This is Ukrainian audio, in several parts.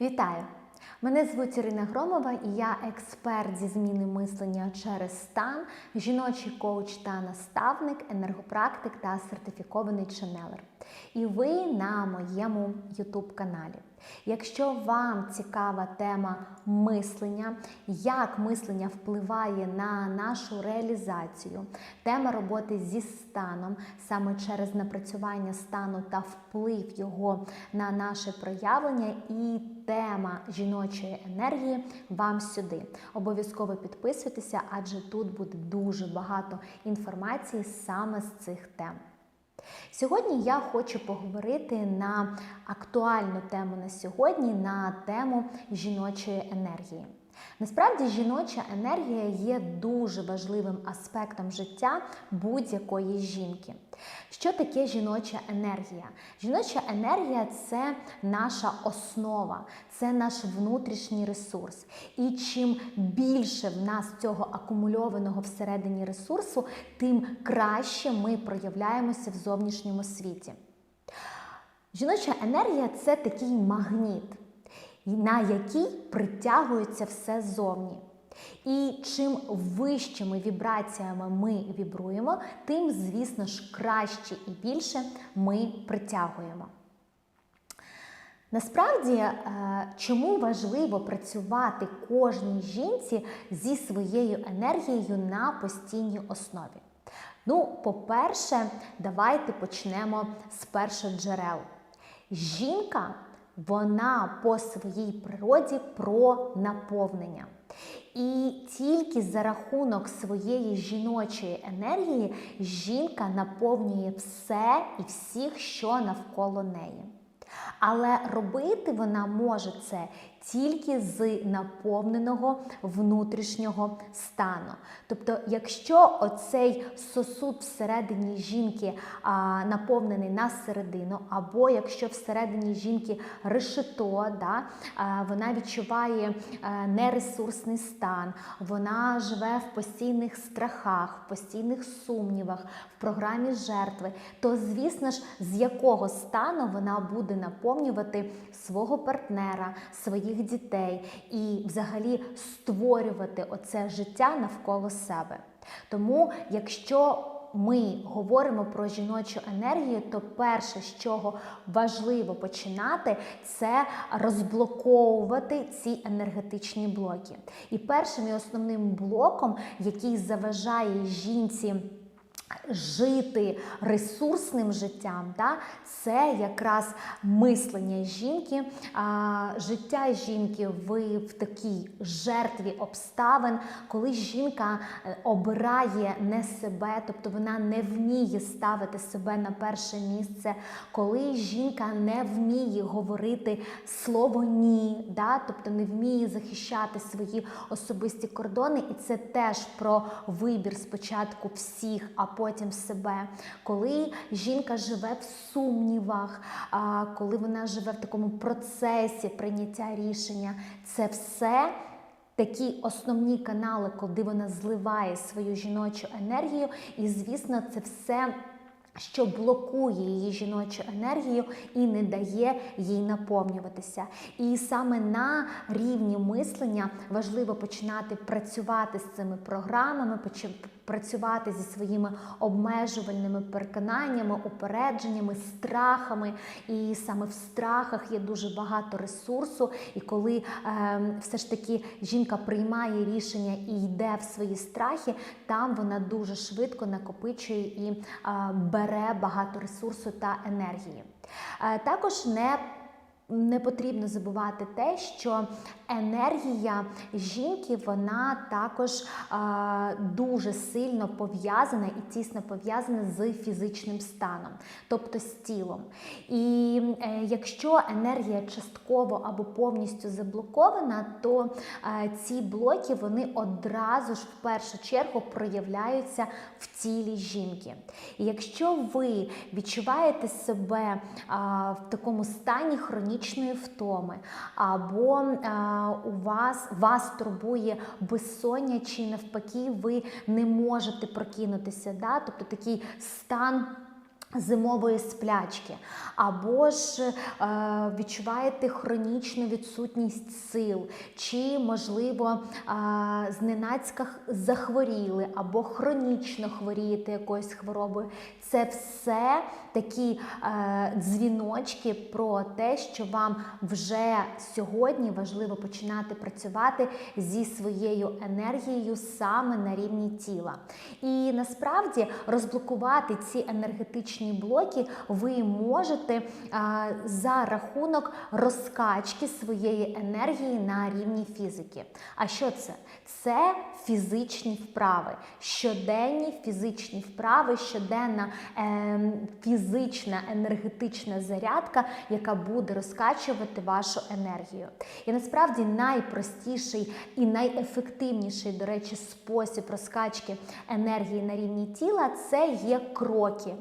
Вітаю! Мене звуть Ірина Громова і я експерт зі зміни мислення через стан, жіночий коуч та наставник, енергопрактик та сертифікований ченелер. І ви на моєму YouTube каналі. Якщо вам цікава тема мислення, як мислення впливає на нашу реалізацію, тема роботи зі станом саме через напрацювання стану та вплив його на наше проявлення, і тема жіночої енергії вам сюди. Обов'язково підписуйтеся, адже тут буде дуже багато інформації саме з цих тем. Сьогодні я хочу поговорити на актуальну тему на сьогодні, на тему жіночої енергії. Насправді, жіноча енергія є дуже важливим аспектом життя будь-якої жінки. Що таке жіноча енергія? Жіноча енергія це наша основа, це наш внутрішній ресурс. І чим більше в нас цього акумульованого всередині ресурсу, тим краще ми проявляємося в зовнішньому світі. Жіноча енергія це такий магніт на який притягується все зовні. І чим вищими вібраціями ми вібруємо, тим, звісно ж, краще і більше ми притягуємо. Насправді, е, чому важливо працювати кожній жінці зі своєю енергією на постійній основі? Ну, по-перше, давайте почнемо з перших джерел. Жінка вона по своїй природі про наповнення. І тільки за рахунок своєї жіночої енергії жінка наповнює все і всіх, що навколо неї. Але робити вона може це тільки з наповненого внутрішнього стану. Тобто, якщо оцей сосуд всередині жінки а, наповнений на середину, або якщо всередині жінки решето, да, а, вона відчуває а, нересурсний стан, вона живе в постійних страхах, в постійних сумнівах, в програмі жертви, то, звісно ж, з якого стану вона буде наповнювати свого партнера, своїх дітей і взагалі створювати оце життя навколо себе. Тому, якщо ми говоримо про жіночу енергію, то перше, з чого важливо починати, це розблоковувати ці енергетичні блоки. І першим і основним блоком, який заважає жінці жити ресурсним життям, да, це якраз мислення жінки, а, життя жінки в, в такій жертві обставин, коли жінка е, обирає не себе, тобто вона не вміє ставити себе на перше місце, коли жінка не вміє говорити слово ні, да, тобто не вміє захищати свої особисті кордони, і це теж про вибір спочатку всіх, а потім себе, коли жінка живе в сумнівах, коли вона живе в такому процесі прийняття рішення, це все. Такі основні канали, куди вона зливає свою жіночу енергію, і, звісно, це все що блокує її жіночу енергію і не дає їй наповнюватися. І саме на рівні мислення важливо починати працювати з цими програмами, працювати зі своїми обмежувальними переконаннями, упередженнями, страхами. І саме в страхах є дуже багато ресурсу. І коли е, все ж таки жінка приймає рішення і йде в свої страхи, там вона дуже швидко накопичує і е, бере багато ресурсу та енергії. Е, також не не потрібно забувати те, що енергія жінки вона також а, дуже сильно пов'язана і тісно пов'язана з фізичним станом, тобто з тілом. І е, якщо енергія частково або повністю заблокована, то е, ці блоки вони одразу ж в першу чергу проявляються в тілі жінки. І якщо ви відчуваєте себе а, в такому стані хронічної втоми, або а, у вас вас турбує безсоння, чи навпаки, ви не можете прокинутися. Да? Тобто такий стан. Зимової сплячки, або ж е, відчуваєте хронічну відсутність сил, чи, можливо, е, зненацька захворіли, або хронічно хворієте якоюсь хворобою. Це все такі е, дзвіночки про те, що вам вже сьогодні важливо починати працювати зі своєю енергією саме на рівні тіла. І насправді розблокувати ці енергетичні блоки ви можете а, за рахунок розкачки своєї енергії на рівні фізики. А що це? Це фізичні вправи, щоденні фізичні вправи, щоденна е, фізична енергетична зарядка, яка буде розкачувати вашу енергію. І насправді найпростіший і найефективніший, до речі, спосіб розкачки енергії на рівні тіла це є кроки.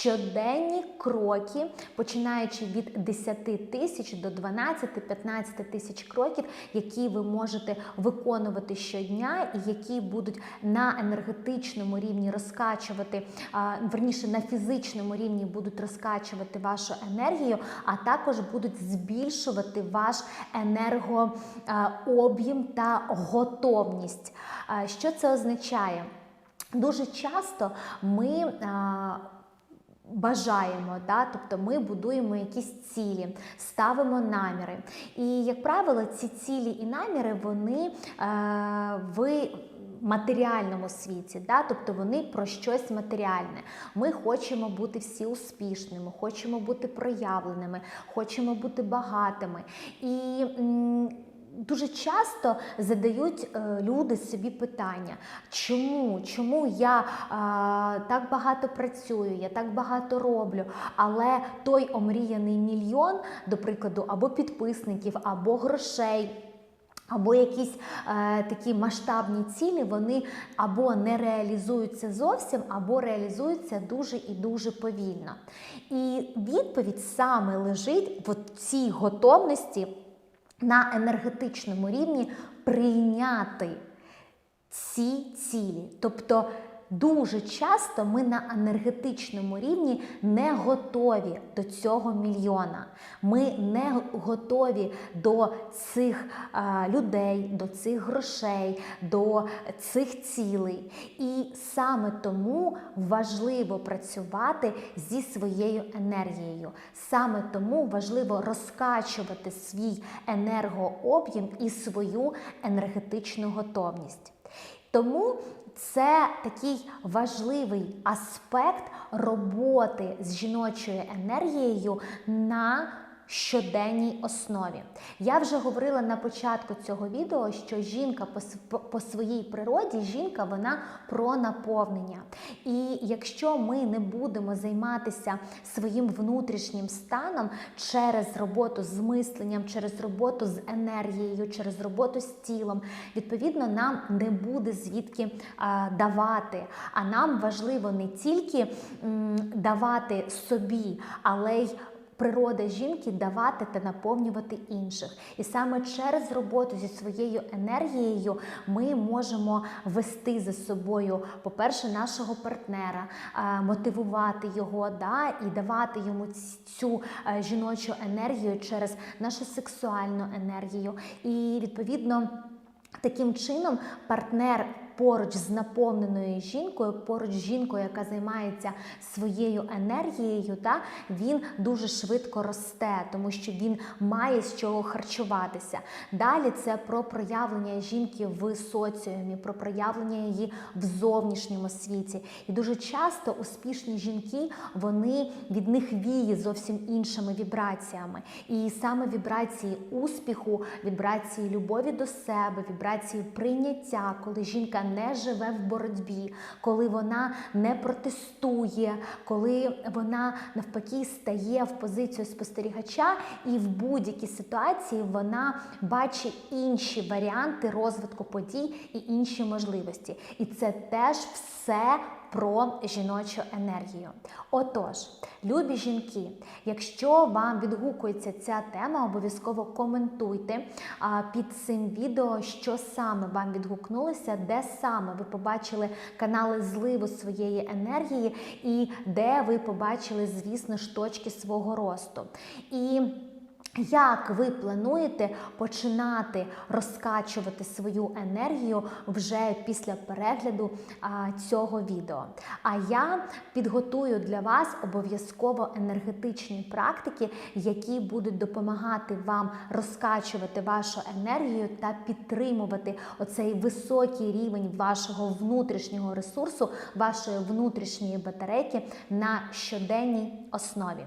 Щоденні кроки, починаючи від 10 тисяч до 12-15 тисяч кроків, які ви можете виконувати щодня, і які будуть на енергетичному рівні розкачувати, верніше на фізичному рівні будуть розкачувати вашу енергію, а також будуть збільшувати ваш енергооб'єм та готовність. Що це означає? Дуже часто ми бажаємо, да? тобто ми будуємо якісь цілі, ставимо наміри. І, як правило, ці цілі і наміри вони е, в матеріальному світі, да? тобто вони про щось матеріальне. Ми хочемо бути всі успішними, хочемо бути проявленими, хочемо бути багатими. І Дуже часто задають е, люди собі питання, чому Чому я а, так багато працюю, я так багато роблю, але той омріяний мільйон, до прикладу, або підписників, або грошей. Або якісь е, такі масштабні цілі, вони або не реалізуються зовсім, або реалізуються дуже і дуже повільно. І відповідь саме лежить в цій готовності на енергетичному рівні прийняти ці цілі. Тобто Дуже часто ми на енергетичному рівні не готові до цього мільйона. Ми не готові до цих а, людей, до цих грошей, до цих цілей. І саме тому важливо працювати зі своєю енергією. Саме тому важливо розкачувати свій енергооб'єм і свою енергетичну готовність. Тому це такий важливий аспект роботи з жіночою енергією на щоденній основі. Я вже говорила на початку цього відео, що жінка по, по своїй природі, жінка вона про наповнення. І якщо ми не будемо займатися своїм внутрішнім станом через роботу з мисленням, через роботу з енергією, через роботу з тілом, відповідно, нам не буде звідки а, давати. А нам важливо не тільки м, давати собі, але й природа жінки давати та наповнювати інших. І саме через роботу зі своєю енергією ми можемо вести за собою, по-перше, нашого партнера, мотивувати його да, і давати йому цю е, жіночу енергію через нашу сексуальну енергію. І відповідно. Таким чином, партнер поруч з наповненою жінкою, поруч з жінкою, яка займається своєю енергією, та він дуже швидко росте, тому що він має з чого харчуватися. Далі це про проявлення жінки в соціумі, про проявлення її в зовнішньому світі. І дуже часто успішні жінки вони від них віє зовсім іншими вібраціями. І саме вібрації успіху, вібрації любові до себе, вібрації прийняття, коли жінка не живе в боротьбі, коли вона не протестує, коли вона навпаки стає в позицію спостерігача, і в будь-якій ситуації вона бачить інші варіанти розвитку подій і інші можливості. І це теж все про жіночу енергію. Отож, любі жінки, якщо вам відгукується ця тема, обов'язково коментуйте під цим відео, що саме вам відгукнулося, де саме ви побачили канали зливу своєї енергії, і де ви побачили, звісно ж, точки свого росту. І як ви плануєте починати розкачувати свою енергію вже після перегляду а, цього відео? А я підготую для вас обов'язково енергетичні практики, які будуть допомагати вам розкачувати вашу енергію та підтримувати оцей високий рівень вашого внутрішнього ресурсу, вашої внутрішньої батарейки на щоденній основі.